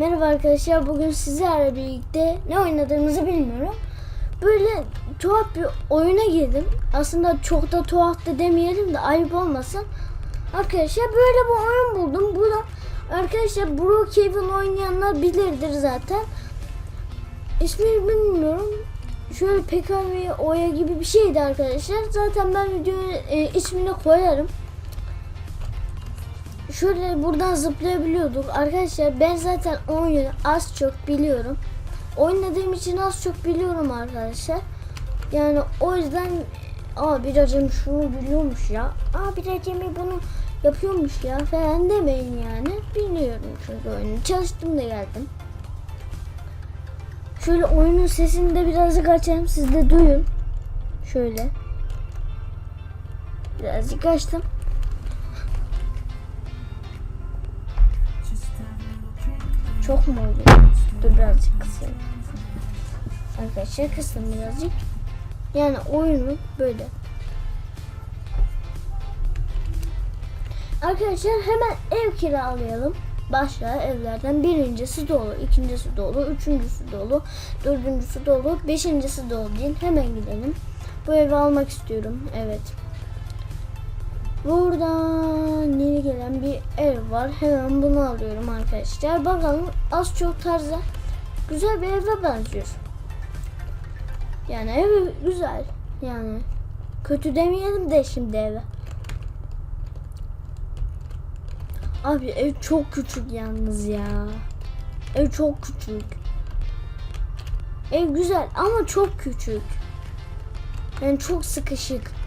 Merhaba arkadaşlar. Bugün sizlerle birlikte ne oynadığımızı bilmiyorum. Böyle tuhaf bir oyuna girdim. Aslında çok da tuhaf da demeyelim de ayıp olmasın. Arkadaşlar böyle bir oyun buldum. Bu da arkadaşlar Brookhaven oynayanlar bilirdir zaten. İsmini bilmiyorum. Şöyle PKV Oya gibi bir şeydi arkadaşlar. Zaten ben videonun e, ismini koyarım şöyle buradan zıplayabiliyorduk. Arkadaşlar ben zaten oyunu az çok biliyorum. Oynadığım için az çok biliyorum arkadaşlar. Yani o yüzden aa bir acemi şunu biliyormuş ya. Aa bir acemi bunu yapıyormuş ya falan demeyin yani. Biliyorum çünkü oyunu. Çalıştım da geldim. Şöyle oyunun sesini de birazcık açayım. Siz de duyun. Şöyle. Birazcık açtım. Çok mu oluyor? Dur birazcık kısayım. Arkadaşlar kıstım birazcık. Yani oyunu böyle. Arkadaşlar hemen ev kiralayalım. Başla evlerden birincisi dolu, ikincisi dolu, üçüncüsü dolu, dördüncüsü dolu, beşincisi dolu deyin. Hemen gidelim. Bu evi almak istiyorum. Evet. Buradan yeni gelen bir ev var. Hemen bunu alıyorum arkadaşlar. Bakalım az çok tarzı güzel bir eve benziyor. Yani ev güzel. Yani kötü demeyelim de şimdi eve. Abi ev çok küçük yalnız ya. Ev çok küçük. Ev güzel ama çok küçük. Yani çok sıkışık.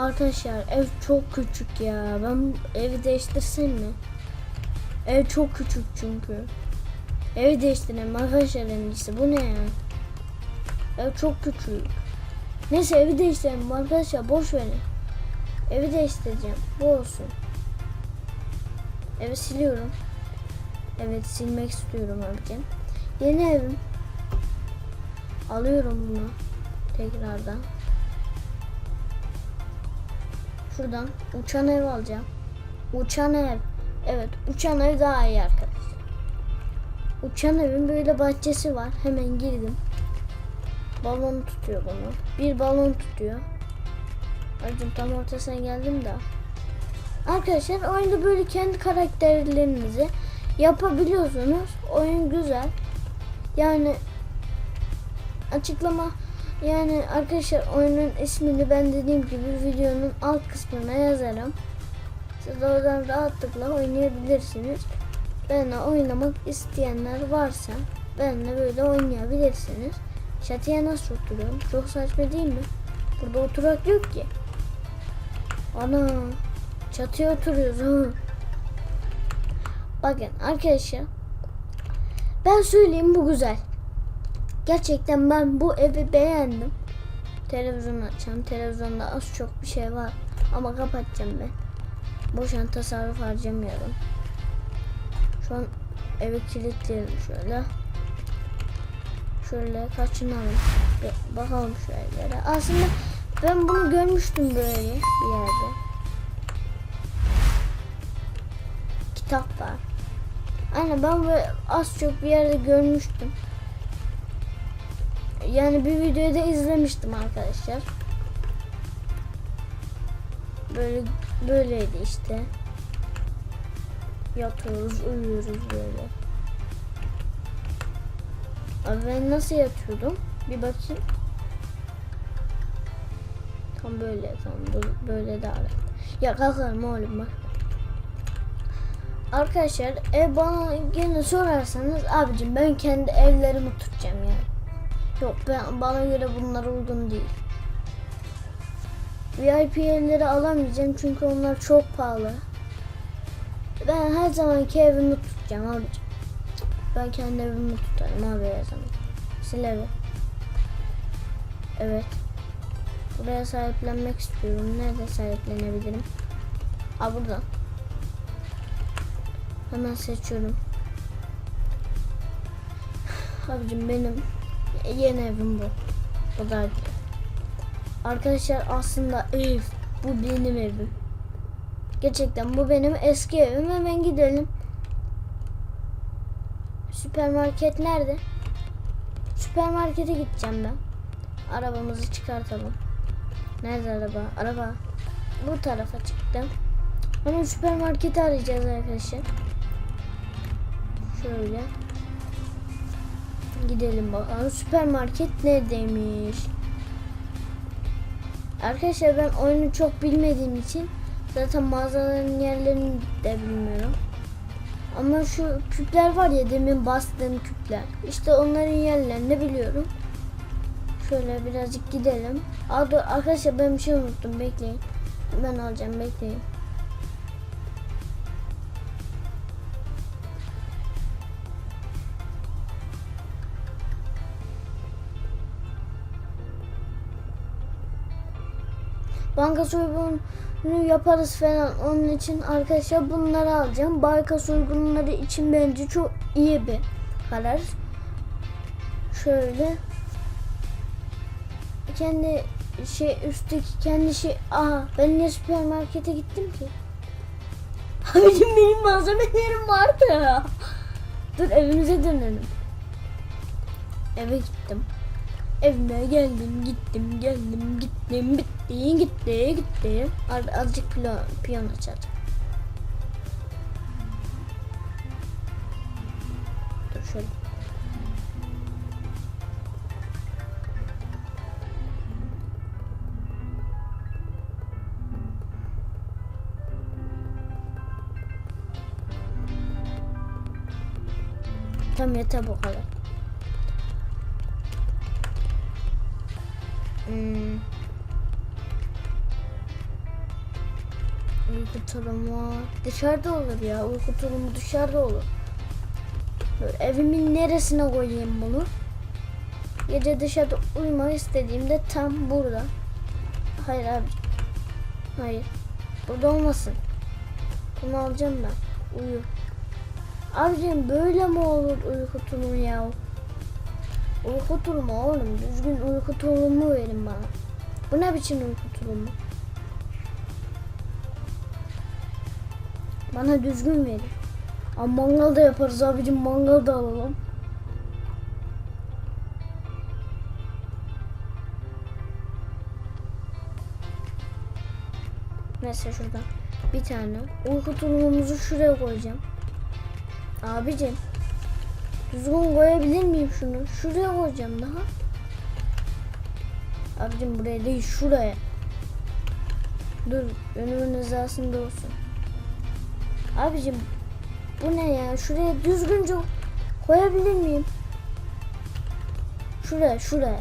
Arkadaşlar ev çok küçük ya. Ben evi değiştirsem mi? Ev çok küçük çünkü. Evi değiştirelim arkadaşlar en iyisi. Bu ne ya? Ev çok küçük. Neyse evi değiştirelim arkadaşlar. Boş verin. Evi değiştireceğim. Bu olsun. Evi siliyorum. Evet silmek istiyorum abicim. Yeni evim. Alıyorum bunu. Tekrardan. Şuradan uçan ev alacağım. Uçan ev. Evet uçan ev daha iyi arkadaşlar. Uçan evin böyle bahçesi var. Hemen girdim. Balon tutuyor bunu. Bir balon tutuyor. Acım tam ortasına geldim de. Arkadaşlar oyunda böyle kendi karakterlerinizi yapabiliyorsunuz. Oyun güzel. Yani açıklama yani arkadaşlar oyunun ismini ben dediğim gibi videonun alt kısmına yazarım. Siz oradan rahatlıkla oynayabilirsiniz. Benimle oynamak isteyenler varsa benimle böyle oynayabilirsiniz. Çatıya nasıl oturuyorum? Çok saçma değil mi? Burada oturak yok ki. Ana çatıya oturuyoruz. Bakın arkadaşlar ben söyleyeyim bu güzel. Gerçekten ben bu evi beğendim. Televizyon açacağım. Televizyonda az çok bir şey var. Ama kapatacağım ben. Boşan tasarruf harcamayalım. Şu an evi kilitleyelim şöyle. Şöyle kaçınalım. Bakalım şu. Aslında ben bunu görmüştüm böyle bir yerde. Kitap var. Aynen ben böyle az çok bir yerde görmüştüm. Yani bir videoda izlemiştim arkadaşlar. Böyle böyleydi işte. Yatıyoruz, uyuyoruz böyle. Abi ben nasıl yatıyordum? Bir bakayım. Tam böyle, tam böyle daha rahat. Ya kalkarım oğlum bak. Arkadaşlar ev bana gene sorarsanız abicim ben kendi evlerimi tutacağım yani. Yok ben, bana göre bunlar uygun değil. VIP evleri alamayacağım çünkü onlar çok pahalı. Ben her zamanki evimi tutacağım abicim. Ben kendi evimi tutarım abi her zaman. Sil evi. Evet. Buraya sahiplenmek istiyorum. Nerede sahiplenebilirim? Aa burada. Hemen seçiyorum. Abicim benim Yeni evim bu. Bu da Arkadaşlar aslında ev bu benim evim. Gerçekten bu benim eski evim. Hemen gidelim. Süpermarket nerede? Süpermarkete gideceğim ben. Arabamızı çıkartalım. Nerede araba? Araba bu tarafa çıktım. Hemen süpermarketi arayacağız arkadaşlar. Şöyle. Gidelim bakalım. Süpermarket neredeymiş? Arkadaşlar ben oyunu çok bilmediğim için zaten mağazaların yerlerini de bilmiyorum. Ama şu küpler var ya demin bastığım küpler. İşte onların yerlerini biliyorum. Şöyle birazcık gidelim. Aa, dur, arkadaşlar ben bir şey unuttum. Bekleyin. Ben alacağım. Bekleyin. Banka soygunu yaparız falan. Onun için arkadaşlar bunları alacağım. Banka soygunları için bence çok iyi bir karar. Şöyle kendi şey üstteki kendi şey aha ben niye süpermarkete gittim ki? Abicim benim malzemelerim vardı. Dur evimize dönelim. Eve gittim. Evime geldim, gittim, geldim, gittim, bitti, gitti, gitti. Az- Azıcık piyano, piyano çalacağım. Dur şöyle. Tam yeter bu kadar. Hmm. Uyku tulumu dışarıda olur ya. Uyku tulumu dışarıda olur. Böyle evimin neresine koyayım bunu? Gece dışarıda uyumak istediğimde tam burada. Hayır abi. Hayır. Burada olmasın. Bunu alacağım ben. Uyu. Abicim böyle mi olur uyku tulumu ya? Uyku tulumu oğlum. Düzgün uyku tulumu verin bana. Bu ne biçim uyku tulumu? Bana düzgün verin. Ama mangal da yaparız abicim. Mangal da alalım. Mesela şuradan bir tane uyku tulumumuzu şuraya koyacağım. Abicim düzgün koyabilir miyim şunu? Şuraya koyacağım daha. Abicim buraya değil şuraya. Dur önümün hizasında olsun. Abicim bu ne ya? Şuraya düzgünce koyabilir miyim? Şuraya şuraya.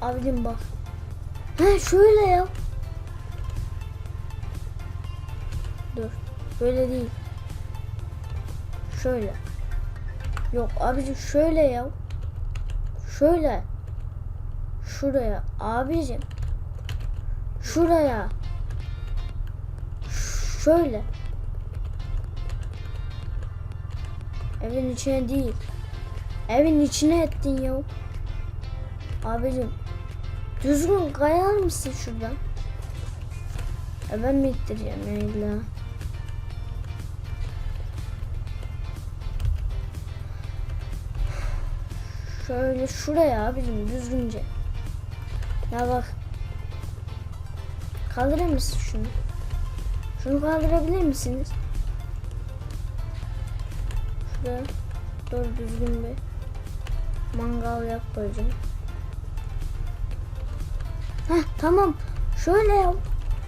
Abicim bak. He şöyle ya. Dur. Böyle değil. Şöyle. Yok abicim şöyle ya. Şöyle. Şuraya abicim. Şuraya. Şöyle. Evin içine değil. Evin içine ettin ya. Abicim. Düzgün kayar mısın şuradan? E ben mi ittireceğim ya? Şöyle şuraya abicim düzgünce. Ya bak. Kaldırır mısın şunu? Şunu kaldırabilir misiniz? Şuraya doğru düzgün bir mangal yap bacım. Heh tamam. Şöyle yap.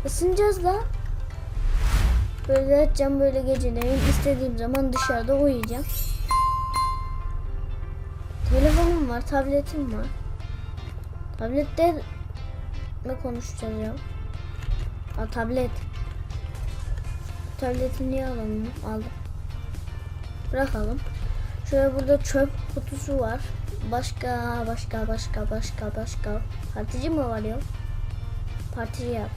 Isınacağız da. Böyle yatacağım böyle geceleyin. istediğim zaman dışarıda uyuyacağım. Var, tabletim var. Tablette ne konuşacağız ya? Aa, tablet. Tableti niye alalım? Aldım. Bırakalım. Şöyle burada çöp kutusu var. Başka, başka, başka, başka, başka. Partici mi var ya? Partici yap.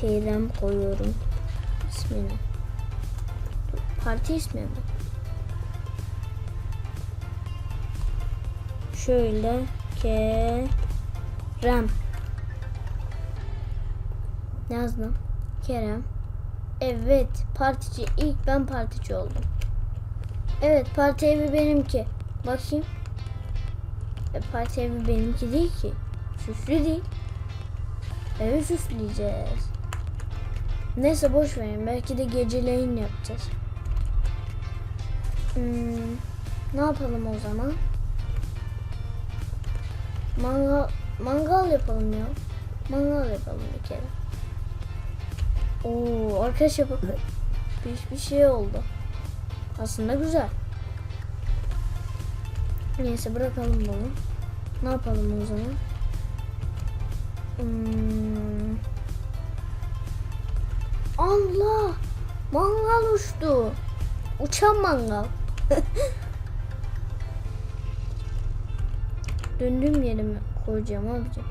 Kerem koyuyorum. İsmini. Parti ismi mi? Şöyle Kerem. Yazdım. Kerem. Evet. Partici. ilk ben partici oldum. Evet. Parti evi benimki. Bakayım. E, parti evi benimki değil ki. Süslü değil. Evi süsleyeceğiz. Neyse boş verin. Belki de geceleyin yapacağız. Hmm, ne yapalım o zaman? Mangal, mangal yapalım ya. Mangal yapalım bir kere. Oo, arkadaşlar bakın. Bir, bir şey oldu. Aslında güzel. Neyse bırakalım bunu. Ne yapalım o zaman? Hmm. Allah! Mangal uçtu. Uçan mangal. Döndüğüm yerime koyacağım abicim.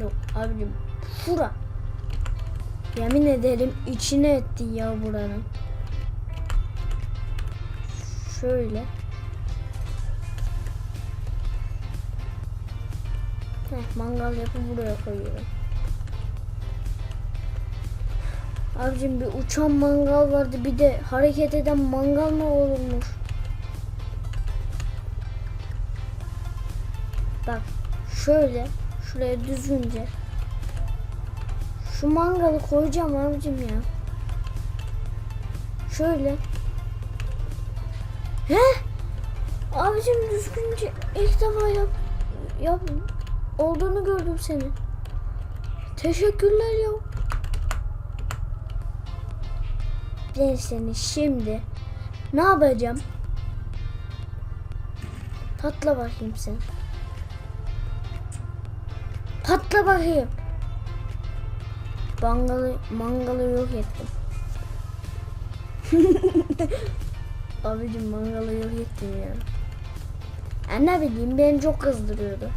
Yok abicim. Şura. Yemin ederim içine etti ya buranın. Şöyle. Heh, mangal yapıp buraya koyuyorum. Abicim bir uçan mangal vardı bir de hareket eden mangal mı olurmuş? Bak şöyle şuraya düzgünce şu mangalı koyacağım abicim ya. Şöyle. He? Abicim düzgünce ilk defa yap, yap olduğunu gördüm seni. Teşekkürler ya. Ben seni şimdi ne yapacağım? Patla bakayım sen. Patla bakayım. Mangalı, mangalı yok ettim. Abicim mangalı yok ettim ya. ya. Ne bileyim beni çok kızdırıyordu.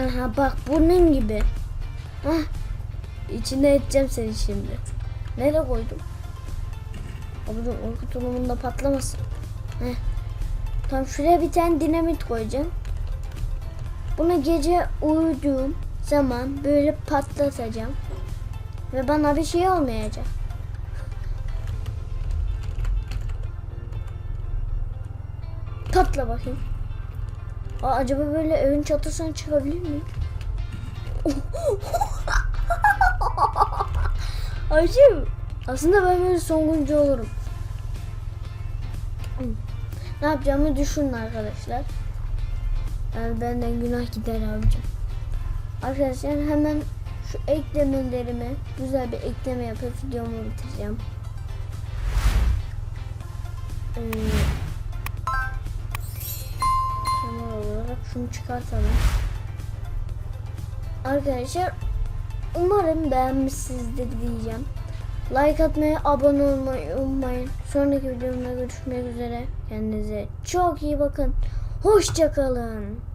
Aha bak bunun gibi. Hah. İçine edeceğim seni şimdi. Nereye koydum? Abicim uyku tulumunda patlamasın. Heh. Tam şuraya bir tane dinamit koyacağım. Bunu gece uyuduğum zaman böyle patlatacağım. Ve bana bir şey olmayacak. Patla bakayım. Aa, acaba böyle evin çatısına çıkabilir miyim? Acım. Aslında ben böyle sonuncu olurum. Ne yapacağımı düşünün arkadaşlar. Yani benden günah gider abicim. Arkadaşlar hemen şu eklemelerimi güzel bir ekleme yapıp videomu bitireceğim. Ee, kenar olarak şunu çıkartalım. Arkadaşlar umarım beğenmişsinizdir diyeceğim. Like atmayı, abone olmayı unutmayın. Sonraki videomda görüşmek üzere. Kendinize çok iyi bakın. Hoşçakalın.